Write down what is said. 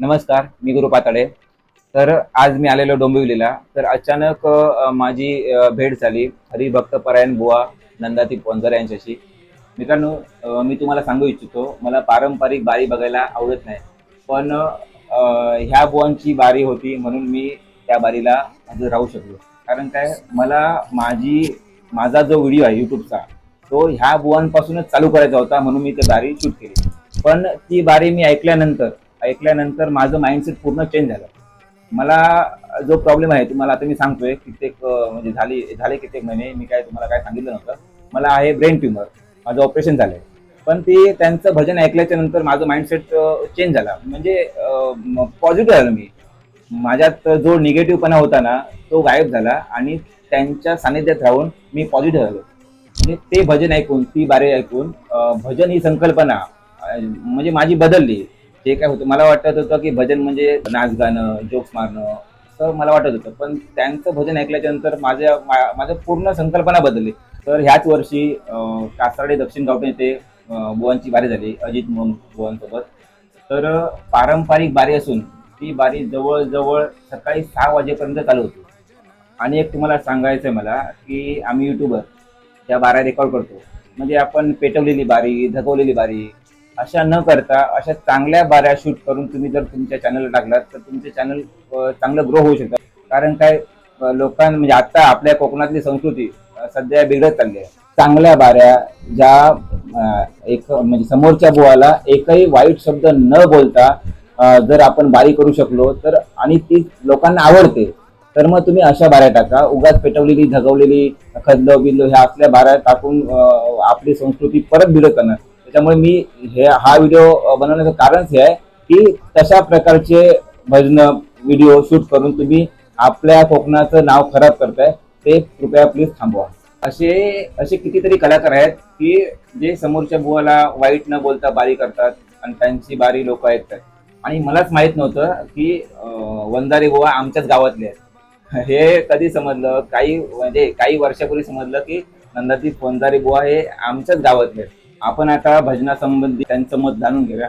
नमस्कार मी गुरु पाताडे. तर आज मी आलेलो डोंबिवलीला. तर अचानक माझी भेट झाली. हरिभक्त परायण बुवा नंदाती पोंजर यांच्याशी. मित्रांनो मी तुम्हाला सांगू इच्छितो मला पारंपरिक बारी बघायला आवडत नाही. पण ह्या बुवांची बारी होती म्हणून मी त्या बारीला हजर राहू शकलो. कारण काय मला माझी माझा जो व्हिडिओ आहे यूट्यूबचा तो ह्या बुवांपासूनच चालू करायचा होता म्हणून मी ते बारी शूट केली. पण ती बारी मी ऐकल्यानंतर ऐकल्यानंतर माझं माइंडसेट पूर्ण चेंज झालं. मला जो प्रॉब्लेम आहे तुम्हाला आता मी सांगतोय कित्येक म्हणजे झाली झाले कित्येक महिने मी काय तुम्हाला काय सांगितलं नव्हतं. मला आहे ब्रेन ट्युमर माझं ऑपरेशन झालंय. पण ते त्यांचं भजन ऐकल्याच्या नंतर माझं माइंडसेट चेंज झाला. म्हणजे पॉझिटिव्ह झालो मी. माझ्यात जो निगेटिव्हपणा होता ना तो गायब झाला आणि त्यांच्या सानिध्यात राहून मी पॉझिटिव्ह झालो. म्हणजे ते भजन ऐकून ती बारे ऐकून भजन ही संकल्पना म्हणजे माझी बदलली. जे काय होतं मला वाटत होतं की भजन म्हणजे नाच गाणं जोक्स मारणं तर मला वाटत होतं. पण त्यांचं भजन ऐकल्याच्या नंतर माझ्या मा- पूर्ण संकल्पना बदलली. तर ह्याच वर्षी अं, दक्षिण गावठण येथे बुवांची बारी झाली अजित मोहन बुवांसोबत. तर पारंपरिक बारी असून ती बारी जवळजवळ सकाळी सहा वाजेपर्यंत चालू होती. आणि एक तुम्हाला सांगायचं आहे मला की आम्ही युट्यूबर त्या बारा रेकॉर्ड करतो. म्हणजे आपण पेटवलेली बारी धकवलेली बारी अशा न करता अशा चांगल्या बाऱ्या शूट करून तुम्ही जर तुमच्या चॅनलला टाकलात तर तुमचे चॅनल चांगलं ग्रो होऊ शकतं. कारण काय लोकां म्हणजे आता आपल्या कोकणातली संस्कृती सध्या बिघडत चालली आहे. चांगल्या बाऱ्या ज्या एक म्हणजे समोरच्या बुवाला एकही वाईट शब्द न बोलता जर आपण बारी करू शकलो तर आणि ती लोकांना आवडते तर मग तुम्ही अशा बाऱ्या टाका. उगाच पेटवलेली झगवलेली खदलो बिल्लो ह्या असल्या बाऱ्या टाकून आपली संस्कृती परत बिडत करणार त्याच्यामुळे मी हे हा व्हिडिओ बनवण्याचं कारण हे आहे की तशा प्रकारचे भजन व्हिडिओ शूट करून तुम्ही आपल्या कोकणाचं नाव खराब करताय ते कृपया प्लीज थांबवा. असे असे कितीतरी कलाकार आहेत की जे समोरच्या बुवाला वाईट न बोलता बारी करतात आणि त्यांची बारी लोक ऐकतात. आणि मलाच माहीत नव्हतं की वंदारी वंजारी बुवा आमच्याच गावातले आहेत. हे कधी समजलं? काही म्हणजे काही वर्षापूर्वी समजलं की नंदाती वंजारी बुवा हे आमच्याच गावातले आहेत. आपण आता भजनासंबंधी त्यांचं मत जाणून घेऊया.